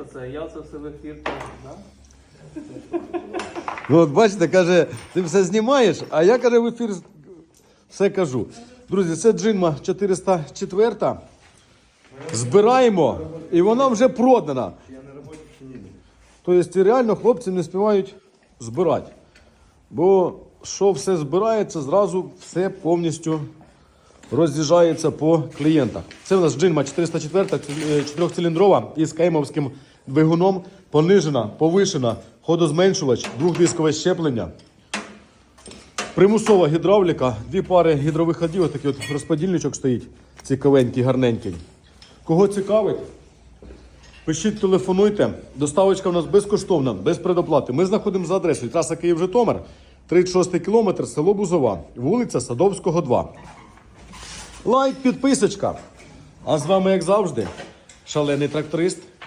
що це, я це все в ефір. Да? Ну, от бачите, каже, ти все знімаєш, а я каже в ефір все кажу. Друзі, це джинма 404. Збираємо, і вона вже продана. Тобто реально хлопці не співають збирати. Бо що все збирається, зразу все повністю роз'їжджається по клієнтах. Це у нас джинма 404, 4-циліндрова із каймовським двигуном, понижена, повишена, ходозменшувач, двохдискове щеплення. Примусова гідравліка, дві пари гідровиходів, отакий от розподільничок стоїть, цікавенький, гарненький. Кого цікавить, пишіть, телефонуйте. Доставочка в нас безкоштовна, без предоплати. Ми знаходимо за адресою траса Київ-Житомир, 36 кілометр, село Бузова, вулиця Садовського, 2. Лайк, підписочка. А з вами, як завжди, шалений тракторист.